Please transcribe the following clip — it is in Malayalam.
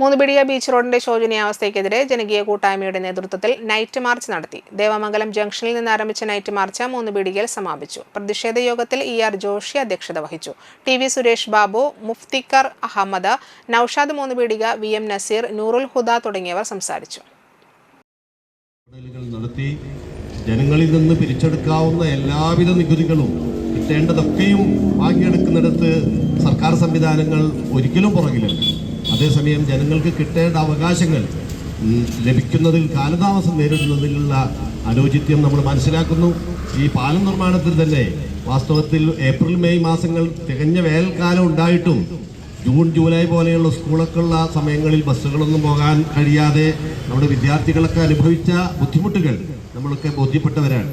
മൂന്നുപിടിയ ബീച്ച് റോഡിന്റെ ശോചനീയാവസ്ഥയ്ക്കെതിരെ ജനകീയ കൂട്ടായ്മയുടെ നേതൃത്വത്തിൽ നൈറ്റ് മാർച്ച് നടത്തി. ദേവമംഗലം ജംഗ്ഷനിൽ നിന്ന് ആരംഭിച്ച നൈറ്റ് മാർച്ച് മൂന്നുപിടികയിൽ സമാപിച്ചു. പ്രതിഷേധ യോഗത്തിൽ ഇ ആർ ജോഷി അധ്യക്ഷത വഹിച്ചു. T V Suresh Babu Mufthikar Ahammed Noushad Moonnupeedika V M Naseer Noorul Huda തുടങ്ങിയവർ സംസാരിച്ചു. നടത്തി ജനങ്ങളിൽ നിന്ന് പിരിച്ചെടുക്കാവുന്ന എല്ലാവിധ നികുതികളും കിട്ടേണ്ടതൊക്കെയും വാങ്ങിയെടുക്കുന്നിടത്ത് സർക്കാർ സംവിധാനങ്ങൾ ഒരിക്കലും പുറകിലല്ല. അതേസമയം ജനങ്ങൾക്ക് കിട്ടേണ്ട അവകാശങ്ങൾ ലഭിക്കുന്നതിൽ കാലതാമസം നേരിടുന്നതിലുള്ള അനൗചിത്യം നമ്മൾ മനസ്സിലാക്കുന്നു. ഈ പാലം നിർമ്മാണത്തിൽ തന്നെ വാസ്തവത്തിൽ ഏപ്രിൽ മെയ് മാസങ്ങൾ തികഞ്ഞ വേനൽക്കാലം ഉണ്ടായിട്ടും ജൂൺ ജൂലൈ പോലെയുള്ള സ്കൂളൊക്കെ ഉള്ള സമയങ്ങളിൽ ബസ്സുകളൊന്നും പോകാൻ കഴിയാതെ നമ്മുടെ വിദ്യാർത്ഥികളൊക്കെ അനുഭവിച്ച ബുദ്ധിമുട്ടുകൾ നമ്മളൊക്കെ ബോധ്യപ്പെട്ടവരാണ്.